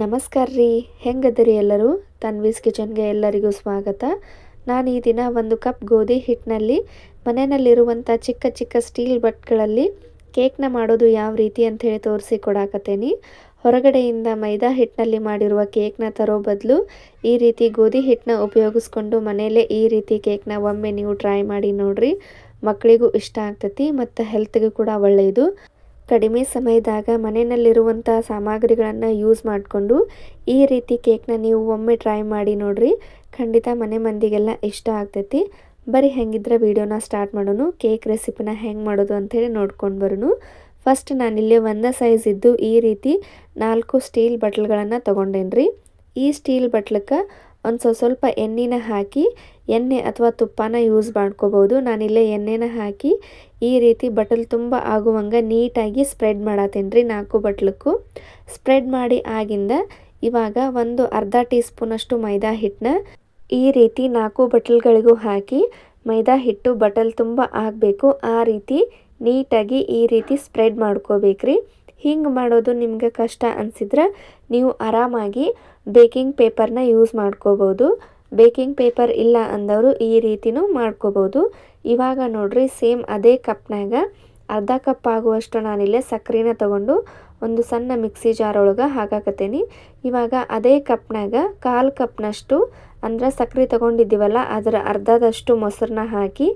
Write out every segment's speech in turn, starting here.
ನಮಸ್ಕಾರ ರೀ. ಹೆಂಗದಿರಿ ಎಲ್ಲರೂ? ತನ್ವೀಸ್ ಕಿಚನ್ಗೆ ಎಲ್ಲರಿಗೂ ಸ್ವಾಗತ. ನಾನು ಈ ದಿನ ಒಂದು ಕಪ್ ಗೋಧಿ ಹಿಟ್ಟಿನಲ್ಲಿ ಮನೆಯಲ್ಲಿರುವಂಥ ಚಿಕ್ಕ ಚಿಕ್ಕ ಸ್ಟೀಲ್ ಬಟ್ಗಳಲ್ಲಿ ಕೇಕ್ನ ಮಾಡೋದು ಯಾವ ರೀತಿ ಅಂಥೇಳಿ ತೋರಿಸಿ ಕೊಡಾಕತ್ತೇನಿ. ಹೊರಗಡೆಯಿಂದ ಮೈದಾ ಹಿಟ್ಟಿನಲ್ಲಿ ಮಾಡಿರುವ ಕೇಕ್ನ ತರೋ ಬದಲು ಈ ರೀತಿ ಗೋಧಿ ಹಿಟ್ಟನ್ನ ಉಪಯೋಗಿಸ್ಕೊಂಡು ಮನೆಯಲ್ಲೇ ಈ ರೀತಿ ಕೇಕ್ನ ಒಮ್ಮೆ ನೀವು ಟ್ರೈ ಮಾಡಿ ನೋಡಿರಿ. ಮಕ್ಕಳಿಗೂ ಇಷ್ಟ ಆಗ್ತೈತಿ ಮತ್ತು ಹೆಲ್ತ್ಗೂ ಕೂಡ ಒಳ್ಳೆಯದು. ಕಡಿಮೆ ಸಮಯದಾಗ ಮನೆಯಲ್ಲಿರುವಂಥ ಸಾಮಗ್ರಿಗಳನ್ನು ಯೂಸ್ ಮಾಡಿಕೊಂಡು ಈ ರೀತಿ ಕೇಕ್ನ ನೀವು ಒಮ್ಮೆ ಟ್ರೈ ಮಾಡಿ ನೋಡಿರಿ. ಖಂಡಿತ ಮನೆ ಮಂದಿಗೆಲ್ಲ ಇಷ್ಟ ಆಗ್ತೈತಿ. ಬರೀ ಹೆಂಗಿದ್ರೆ ವಿಡಿಯೋನ ಸ್ಟಾರ್ಟ್ ಮಾಡೋನು ಕೇಕ್ ರೆಸಿಪಿನ ಹೆಂಗೆ ಮಾಡೋದು ಅಂಥೇಳಿ ನೋಡ್ಕೊಂಡು ಬರೋನು. ಫಸ್ಟ್ ನಾನಿಲ್ಲಿ ಒಂದು ಸೈಜ್ ಇದ್ದು ಈ ರೀತಿ ನಾಲ್ಕು ಸ್ಟೀಲ್ ಬಟ್ಲ್ಗಳನ್ನು ತೊಗೊಂಡೇನ್ರಿ. ಈ ಸ್ಟೀಲ್ ಬಟ್ಲಕ್ಕೆ ಒಂದು ಸ್ವಲ್ಪ ಎಣ್ಣೆನ ಹಾಕಿ, ಎಣ್ಣೆ ಅಥವಾ ತುಪ್ಪನ ಯೂಸ್ ಮಾಡ್ಕೋಬೋದು ನಾನಿಲ್ಲೇ ಎಣ್ಣೆನ ಹಾಕಿ ಈ ರೀತಿ ಬಟಲ್ ತುಂಬ ಆಗುವಂಗೆ ನೀಟಾಗಿ ಸ್ಪ್ರೆಡ್ ಮಾಡತ್ತೀನಿ ರೀ ನಾಲ್ಕು ಬಟ್ಲಕ್ಕೂ. ಸ್ಪ್ರೆಡ್ ಮಾಡಿ ಆಗಿಂದ ಇವಾಗ ಒಂದು ಅರ್ಧ ಟೀ ಸ್ಪೂನಷ್ಟು ಮೈದಾ ಹಿಟ್ಟನ್ನ ಈ ರೀತಿ ನಾಲ್ಕು ಬಟಲ್ಗಳಿಗೂ ಹಾಕಿ ಮೈದಾ ಹಿಟ್ಟು ಬಟಲ್ ತುಂಬ ಆಗಬೇಕು. ಆ ರೀತಿ ನೀಟಾಗಿ ಈ ರೀತಿ ಸ್ಪ್ರೆಡ್ ಮಾಡ್ಕೋಬೇಕ್ರಿ. ಹಿಂಗೆ ಮಾಡೋದು ನಿಮಗೆ ಕಷ್ಟ ಅನಿಸಿದ್ರೆ ನೀವು ಆರಾಮಾಗಿ ಬೇಕಿಂಗ್ ಪೇಪರ್ನ ಯೂಸ್ ಮಾಡ್ಕೋಬೋದು. ಬೇಕಿಂಗ್ ಪೇಪರ್ ಇಲ್ಲ ಅಂದವರು ಈ ರೀತಿನೂ ಮಾಡ್ಕೋಬೋದು. ಇವಾಗ ನೋಡ್ರಿ ಸೇಮ್ ಅದೇ ಕಪ್ನಾಗ ಅರ್ಧ ಕಪ್ ಆಗುವಷ್ಟು ನಾನಿಲ್ಲೇ ಸಕ್ಕರೆನ ತಗೊಂಡು ಒಂದು ಸಣ್ಣ ಮಿಕ್ಸಿ ಜಾರ್ ಒಳಗೆ ಹಾಕಾಕತ್ತೇನಿ. ಇವಾಗ ಅದೇ ಕಪ್ನಾಗ ಕಾಲು ಕಪ್ನಷ್ಟು ಅಂದ್ರೆ ಸಕ್ಕರೆ ತಗೊಂಡಿದ್ದೀವಲ್ಲ, ಅದರ ಅರ್ಧದಷ್ಟು ಮೊಸರನ್ನ ಹಾಕಿ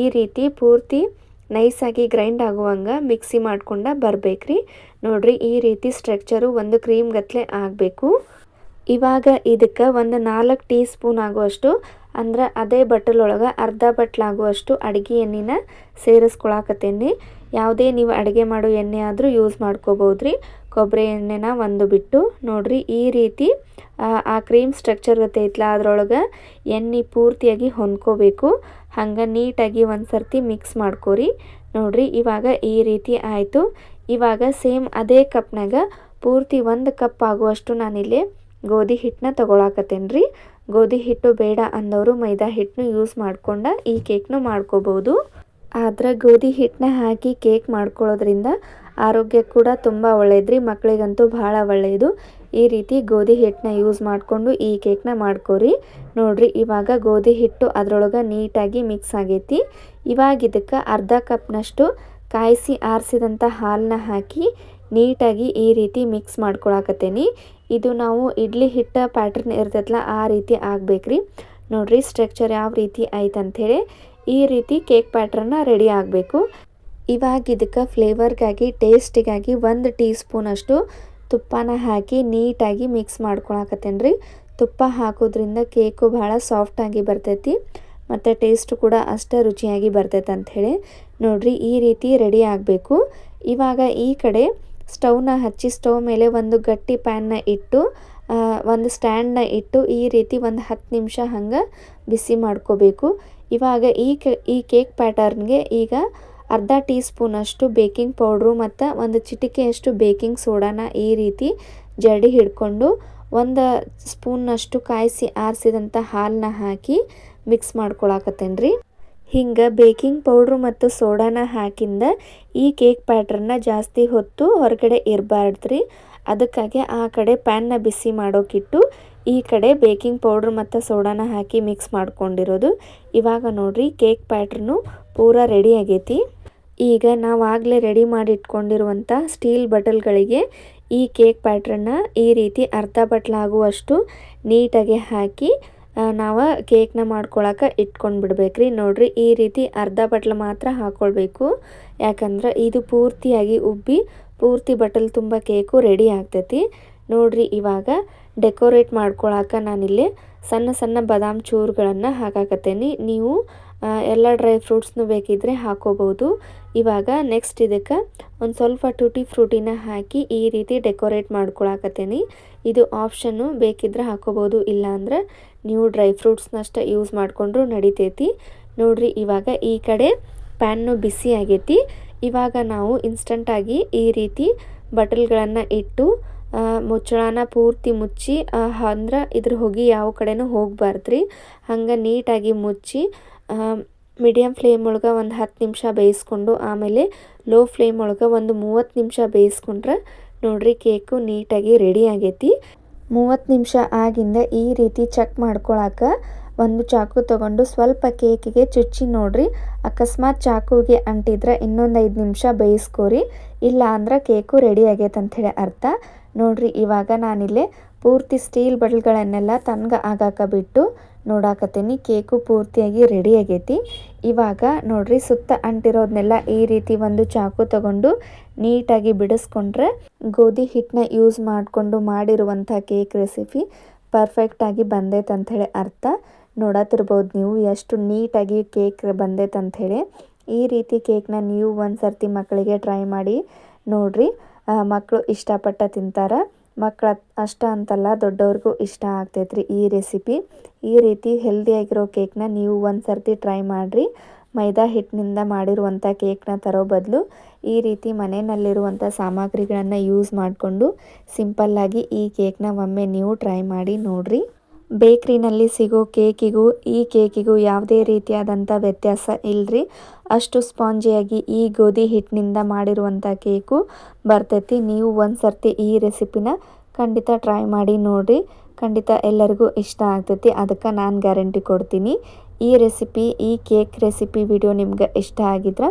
ಈ ರೀತಿ ಪೂರ್ತಿ ನೈಸಾಗಿ ಗ್ರೈಂಡ್ ಆಗುವಂಗೆ ಮಿಕ್ಸಿ ಮಾಡ್ಕೊಂಡ ಬರ್ಬೇಕ್ರಿ. ನೋಡ್ರಿ, ಈ ರೀತಿ ಸ್ಟ್ರಕ್ಚರು ಒಂದು ಕ್ರೀಮ್ ಗತ್ಲೆ ಆಗಬೇಕು. ಇವಾಗ ಇದಕ್ಕೆ ಒಂದು ನಾಲ್ಕು ಟೀ ಸ್ಪೂನ್ ಆಗುವಷ್ಟು, ಅಂದ್ರೆ ಅದೇ ಬಟ್ಟಲೊಳಗೆ ಅರ್ಧ ಬಟ್ಲಾಗುವಷ್ಟು ಅಡುಗೆ ಎಣ್ಣೆನ ಸೇರಿಸ್ಕೊಳಕತ್ತೇನೆ. ಯಾವುದೇ ನೀವು ಅಡುಗೆ ಮಾಡೋ ಎಣ್ಣೆ ಆದರೂ ಯೂಸ್ ಮಾಡ್ಕೋಬೋದ್ರಿ. ಕೊಬ್ಬರಿ ಎಣ್ಣೆನ ಒಂದು ಬಿಟ್ಟು ನೋಡ್ರಿ ಈ ರೀತಿ, ಆ ಕ್ರೀಮ್ ಸ್ಟ್ರಕ್ಚರ್ ಗೊತ್ತೈತ್ಲ ಅದರೊಳಗೆ ಎಣ್ಣೆ ಪೂರ್ತಿಯಾಗಿ ಹೊಂದ್ಕೋಬೇಕು. ಹಂಗೆ ನೀಟಾಗಿ ಒಂದು ಸರ್ತಿ ಮಿಕ್ಸ್ ಮಾಡ್ಕೋರಿ. ನೋಡ್ರಿ ಇವಾಗ ಈ ರೀತಿ ಆಯಿತು. ಇವಾಗ ಸೇಮ್ ಅದೇ ಕಪ್ನಾಗ ಪೂರ್ತಿ ಒಂದು ಕಪ್ ಆಗುವಷ್ಟು ನಾನಿಲ್ಲಿ ಗೋಧಿ ಹಿಟ್ಟನ್ನ ತೊಗೊಳಕತ್ತೇನೆ ರೀ ಗೋಧಿ ಹಿಟ್ಟು ಬೇಡ ಅಂದವರು ಮೈದಾ ಹಿಟ್ಟನ್ನು ಯೂಸ್ ಮಾಡ್ಕೊಂಡು ಈ ಕೇಕ್ನು ಮಾಡ್ಕೋಬೋದು. ಆದ್ರೆ ಗೋಧಿ ಹಿಟ್ಟನ್ನ ಹಾಕಿ ಕೇಕ್ ಮಾಡ್ಕೊಳ್ಳೋದ್ರಿಂದ ಆರೋಗ್ಯ ಕೂಡ ತುಂಬ ಒಳ್ಳೇದ್ರಿ ಮಕ್ಕಳಿಗಂತೂ ಭಾಳ ಒಳ್ಳೆಯದು ಈ ರೀತಿ ಗೋಧಿ ಹಿಟ್ಟನ್ನ ಯೂಸ್ ಮಾಡಿಕೊಂಡು ಈ ಕೇಕ್ನ ಮಾಡ್ಕೋರಿ. ನೋಡ್ರಿ, ಇವಾಗ ಗೋಧಿ ಹಿಟ್ಟು ಅದರೊಳಗೆ ನೀಟಾಗಿ ಮಿಕ್ಸ್ ಆಗೈತಿ. ಇವಾಗ ಇದಕ್ಕೆ ಅರ್ಧ ಕಪ್ನಷ್ಟು ಕಾಯಿಸಿ ಆರಿಸಿದಂಥ ಹಾಲನ್ನ ಹಾಕಿ ನೀಟಾಗಿ ಈ ರೀತಿ ಮಿಕ್ಸ್ ಮಾಡ್ಕೊಳಕತ್ತೇನಿ. ಇದು ನಾವು ಇಡ್ಲಿ ಹಿಟ್ಟ ಪ್ಯಾಟ್ರನ್ ಇರ್ತೈತಲ್ಲ ಆ ರೀತಿ ಆಗಬೇಕ್ರಿ. ನೋಡಿರಿ ಸ್ಟ್ರಕ್ಚರ್ ಯಾವ ರೀತಿ ಆಯ್ತು ಅಂಥೇಳಿ ಈ ರೀತಿ ಕೇಕ್ ಪ್ಯಾಟ್ರನ್ನ ರೆಡಿ ಆಗಬೇಕು. ಇವಾಗ ಇದಕ್ಕೆ ಫ್ಲೇವರ್ಗಾಗಿ, ಟೇಸ್ಟಿಗಾಗಿ ಒಂದು ಟೀ ಸ್ಪೂನಷ್ಟು ತುಪ್ಪನ ಹಾಕಿ ನೀಟಾಗಿ ಮಿಕ್ಸ್ ಮಾಡ್ಕೊಳಕತ್ತೇನೆ ರೀ ತುಪ್ಪ ಹಾಕೋದ್ರಿಂದ ಕೇಕು ಭಾಳ ಸಾಫ್ಟಾಗಿ ಬರ್ತೈತಿ ಮತ್ತು ಟೇಸ್ಟ್ ಕೂಡ ಅಷ್ಟೇ ರುಚಿಯಾಗಿ ಬರ್ತೈತೆ ಅಂಥೇಳಿ. ನೋಡಿರಿ, ಈ ರೀತಿ ರೆಡಿ ಆಗಬೇಕು. ಇವಾಗ ಈ ಕಡೆ ಸ್ಟವ್ನ ಹಚ್ಚಿ ಸ್ಟವ್ ಮೇಲೆ ಒಂದು ಗಟ್ಟಿ ಪ್ಯಾನ್ನ ಇಟ್ಟು ಒಂದು ಸ್ಟ್ಯಾಂಡ್ನ ಇಟ್ಟು ಈ ರೀತಿ ಒಂದು ಹತ್ತು ನಿಮಿಷ ಹಂಗೆ ಬಿಸಿ ಮಾಡ್ಕೋಬೇಕು. ಇವಾಗ ಈ ಕೆ, ಈ ಕೇಕ್ ಪ್ಯಾಟರ್ನ್ಗೆ ಈಗ ಅರ್ಧ ಟೀ ಸ್ಪೂನಷ್ಟು ಬೇಕಿಂಗ್ ಪೌಡ್ರು ಮತ್ತು ಒಂದು ಚಿಟಿಕೆಯಷ್ಟು ಬೇಕಿಂಗ್ ಸೋಡಾನ ಈ ರೀತಿ ಜಡಿ ಹಿಡ್ಕೊಂಡು ಒಂದು ಸ್ಪೂನ್ನಷ್ಟು ಕಾಯಿಸಿ ಆರಿಸಿದಂಥ ಹಾಲನ್ನ ಹಾಕಿ ಮಿಕ್ಸ್ ಮಾಡ್ಕೊಳಕತ್ತೇನೆ ರೀ ಹಿಂಗೆ ಬೇಕಿಂಗ್ ಪೌಡ್ರು ಮತ್ತು ಸೋಡಾನ ಹಾಕಿಂದ ಈ ಕೇಕ್ ಪ್ಯಾಟ್ರನ್ನ ಜಾಸ್ತಿ ಹೊತ್ತು ಹೊರಗಡೆ ಇರಬಾರ್ದ್ರಿ. ಅದಕ್ಕಾಗಿ ಆ ಕಡೆ ಪ್ಯಾನ್ನ ಬಿಸಿ ಮಾಡೋಕ್ಕಿಟ್ಟು ಈ ಕಡೆ ಬೇಕಿಂಗ್ ಪೌಡ್ರ್ ಮತ್ತು ಸೋಡಾನ ಹಾಕಿ ಮಿಕ್ಸ್ ಮಾಡ್ಕೊಂಡಿರೋದು. ಇವಾಗ ನೋಡ್ರಿ ಕೇಕ್ ಪ್ಯಾಟ್ರನ್ನು ಪೂರ ರೆಡಿ ಆಗೈತಿ. ಈಗ ನಾವು ಆಗಲೇ ರೆಡಿ ಮಾಡಿ ಇಟ್ಕೊಂಡಿರುವಂಥ ಸ್ಟೀಲ್ ಬಟಲ್ಗಳಿಗೆ ಈ ಕೇಕ್ ಪ್ಯಾಟ್ರನ್ನ ಈ ರೀತಿ ಅರ್ಧ ಬಟ್ಲಾಗುವಷ್ಟು ನೀಟಾಗಿ ಹಾಕಿ ನಾವು ಕೇಕ್ನ ಮಾಡ್ಕೊಳಕ್ಕೆ ಇಟ್ಕೊಂಡು ಬಿಡ್ಬೇಕ್ರಿ. ನೋಡ್ರಿ, ಈ ರೀತಿ ಅರ್ಧ ಬಟ್ಲು ಮಾತ್ರ ಹಾಕ್ಕೊಳ್ಬೇಕು ಯಾಕಂದ್ರೆ ಇದು ಪೂರ್ತಿಯಾಗಿ ಉಬ್ಬಿ, ಪೂರ್ತಿ ಬಟಲ್ ತುಂಬ ಕೇಕು ರೆಡಿ ಆಗ್ತೈತಿ. ನೋಡ್ರಿ, ಇವಾಗ ಡೆಕೋರೇಟ್ ಮಾಡ್ಕೊಳಕ್ಕೆ ನಾನಿಲ್ಲಿ ಸಣ್ಣ ಸಣ್ಣ ಬದಾಮ್ ಚೂರುಗಳನ್ನು ಹಾಕಾಕತ್ತೇನೆ. ನೀವು ಎಲ್ಲ ಡ್ರೈ ಫ್ರೂಟ್ಸ್ನು ಬೇಕಿದ್ದರೆ ಹಾಕೋಬೋದು ಇವಾಗ ನೆಕ್ಸ್ಟ್ ಇದಕ್ಕೆ ಒಂದು ಸ್ವಲ್ಪ ಟೂಟಿ ಫ್ರೂಟಿನ ಹಾಕಿ ಈ ರೀತಿ ಡೆಕೋರೇಟ್ ಮಾಡ್ಕೊಳಕತ್ತೀನಿ. ಇದು ಆಪ್ಷನ್ನು ಬೇಕಿದ್ರೆ ಹಾಕೋಬೋದು ಇಲ್ಲಾಂದ್ರೆ ನೀವು ಡ್ರೈ ಫ್ರೂಟ್ಸ್ನಷ್ಟೇ ಯೂಸ್ ಮಾಡಿಕೊಂಡ್ರು ನಡಿತೈತಿ. ನೋಡ್ರಿ, ಇವಾಗ ಈ ಕಡೆ ಪ್ಯಾನ್ನು ಬಿಸಿ ಆಗೈತಿ. ಇವಾಗ ನಾವು ಇನ್ಸ್ಟಂಟಾಗಿ ಈ ರೀತಿ ಬಟಲ್ಗಳನ್ನು ಇಟ್ಟು ಮುಚ್ಚಳನ ಪೂರ್ತಿ ಮುಚ್ಚಿ ಅಂದ್ರೆ ಇದ್ರ ಹೊಗೆ ಯಾವ ಕಡೆನೂ ಹೋಗಬಾರ್ದ್ರಿ. ಹಂಗೆ ನೀಟಾಗಿ ಮುಚ್ಚಿ ಮೀಡಿಯಮ್ ಫ್ಲೇಮ್ ಒಳಗೆ ಒಂದು ಹತ್ತು ನಿಮಿಷ ಬೇಯಿಸ್ಕೊಂಡು ಆಮೇಲೆ ಲೋ ಫ್ಲೇಮ್ ಒಳಗೆ ಒಂದು ಮೂವತ್ತು ನಿಮಿಷ ಬೇಯಿಸ್ಕೊಂಡ್ರೆ ನೋಡ್ರಿ ಕೇಕು ನೀಟಾಗಿ ರೆಡಿ ಆಗೈತಿ. ಮೂವತ್ತು ನಿಮಿಷ ಆಗಿಂದ ಈ ರೀತಿ ಚೆಕ್ ಮಾಡ್ಕೊಳಕ ಒಂದು ಚಾಕು ತಗೊಂಡು ಸ್ವಲ್ಪ ಕೇಕಿಗೆ ಚುಚ್ಚಿ ನೋಡ್ರಿ. ಅಕಸ್ಮಾತ್ ಚಾಕುಗೆ ಅಂಟಿದ್ರೆ ಇನ್ನೊಂದು ಐದು ನಿಮಿಷ ಬೇಯಿಸ್ಕೋರಿ. ಇಲ್ಲ ಅಂದ್ರೆ ಕೇಕು ರೆಡಿ ಆಗೈತೆ ಅಂಥೇಳಿ ಅರ್ಥ. ನೋಡ್ರಿ ಇವಾಗ ನಾನಿಲ್ಲಿ ಪೂರ್ತಿ ಸ್ಟೀಲ್ ಬಟ್ಲ್ಗಳನ್ನೆಲ್ಲ ತನ್ಗೆ ಆಗಾಕ ಬಿಟ್ಟು ನೋಡಾಕತ್ತೀನಿ. ಕೇಕು ಪೂರ್ತಿಯಾಗಿ ರೆಡಿ ಆಗೈತಿ. ಇವಾಗ ನೋಡ್ರಿ ಸುತ್ತ ಅಂಟಿರೋದನ್ನೆಲ್ಲ ಈ ರೀತಿ ಒಂದು ಚಾಕು ತಗೊಂಡು ನೀಟಾಗಿ ಬಿಡಿಸ್ಕೊಂಡ್ರೆ ಗೋಧಿ ಹಿಟ್ಟನ್ನ ಯೂಸ್ ಮಾಡಿಕೊಂಡು ಮಾಡಿರುವಂಥ ಕೇಕ್ ರೆಸಿಪಿ ಪರ್ಫೆಕ್ಟಾಗಿ ಬಂದೈತೆ ಅಂಥೇಳಿ ಅರ್ಥ. ನೋಡತ್ತಿರ್ಬೋದು ನೀವು ಎಷ್ಟು ನೀಟಾಗಿ ಕೇಕ್ ಬಂದೈತೆ ಅಂಥೇಳಿ. ಈ ರೀತಿ ಕೇಕ್ನ ನೀವು ಒಂದು ಸರ್ತಿ ಮಕ್ಕಳಿಗೆ ಟ್ರೈ ಮಾಡಿ ನೋಡ್ರಿ. ಮಕ್ಕಳು ಇಷ್ಟಪಟ್ಟ ತಿಂತಾರೆ. ಮಕ್ಕಳ ಅಷ್ಟ ಅಂತಲ್ಲ ದೊಡ್ಡವ್ರಿಗೂ ಇಷ್ಟ ಆಗ್ತೈತ್ರಿ ಈ ರೆಸಿಪಿ ಈ ರೀತಿ ಹೆಲ್ದಿಯಾಗಿರೋ ಕೇಕ್ನ ನೀವು ಒಂದು ಸರ್ತಿ ಟ್ರೈ ಮಾಡಿರಿ. ಮೈದಾ ಹಿಟ್ಟಿನಿಂದ ಮಾಡಿರುವಂಥ ಕೇಕ್ನ ತರೋ ಬದಲು ಈ ರೀತಿ ಮನೆಯಲ್ಲಿರುವಂಥ ಸಾಮಗ್ರಿಗಳನ್ನು ಯೂಸ್ ಮಾಡಿಕೊಂಡು ಸಿಂಪಲ್ಲಾಗಿ ಈ ಕೇಕ್ನ ಒಮ್ಮೆ ನೀವು ಟ್ರೈ ಮಾಡಿ ನೋಡಿರಿ. ಬೇಕ್ರಿನಲ್ಲಿ ಸಿಗೋ ಕೇಕಿಗೂ ಈ ಕೇಕಿಗೂ ಯಾವುದೇ ರೀತಿಯಾದಂಥ ವ್ಯತ್ಯಾಸ ಇಲ್ಲರಿ ಅಷ್ಟು ಸ್ಪಾಂಜಿಯಾಗಿ ಈ ಗೋಧಿ ಹಿಟ್ಟಿನಿಂದ ಮಾಡಿರುವಂಥ ಕೇಕು ಬರ್ತೈತಿ. ನೀವು ಒಂದು ಸರ್ತಿ ಈ ರೆಸಿಪಿನ ಖಂಡಿತ ಟ್ರೈ ಮಾಡಿ ನೋಡಿರಿ. ಖಂಡಿತ ಎಲ್ಲರಿಗೂ ಇಷ್ಟ ಆಗ್ತೈತಿ. ಅದಕ್ಕೆ ನಾನು ಗ್ಯಾರಂಟಿ ಕೊಡ್ತೀನಿ. ಈ ರೆಸಿಪಿ, ಈ ಕೇಕ್ ರೆಸಿಪಿ ವಿಡಿಯೋ ನಿಮ್ಗೆ ಇಷ್ಟ ಆಗಿದ್ರೆ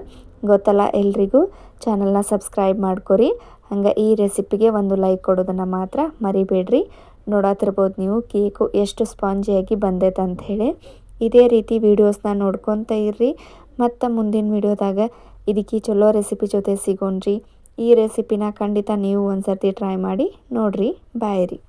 ಗೊತ್ತಲ್ಲ ಎಲ್ರಿಗೂ ಚಾನಲ್ನ ಸಬ್ಸ್ಕ್ರೈಬ್ ಮಾಡ್ಕೊರಿ. ಹಂಗೆ ಈ ರೆಸಿಪಿಗೆ ಒಂದು ಲೈಕ್ ಕೊಡೋದನ್ನು ಮಾತ್ರ ಮರಿಬೇಡ್ರಿ. ನೋಡತ್ತಿರ್ಬೋದು ನೀವು. ಕೇಕು ಎಷ್ಟು ಸ್ಪಾಂಜಿಯಾಗಿ ಬಂದೈತೆ ಅಂಥೇಳಿ. ಇದೇ ರೀತಿ ವೀಡಿಯೋಸ್ನ ನೋಡ್ಕೊತ ಇರ್ರಿ. ಮತ್ತು ಮುಂದಿನ ವೀಡಿಯೋದಾಗ ಇದಕ್ಕೆ ಚಲೋ ರೆಸಿಪಿ ಜೊತೆ ಸಿಗೋಣ್ರಿ. ಈ ರೆಸಿಪಿನ ಖಂಡಿತ ನೀವು ಒಂದು ಸರ್ತಿ ಟ್ರೈ ಮಾಡಿ ನೋಡಿರಿ. ಬಾಯ್ ರೀ.